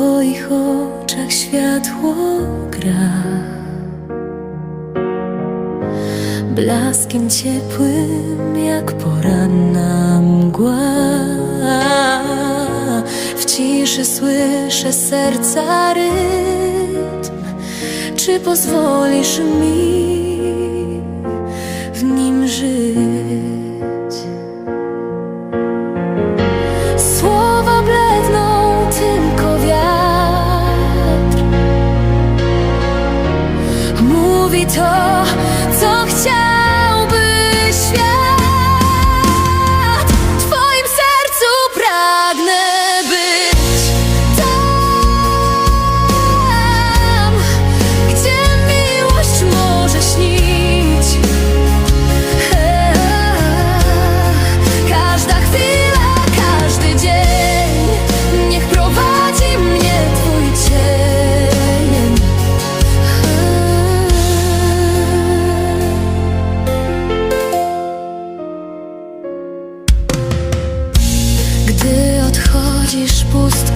twoich oczach światło gra. Blaskiem ciepłym jak poranna mgła. W ciszy słyszę serca rytm. Czy pozwolisz mi w nim żyć? Mówi to, co chciałby świat posto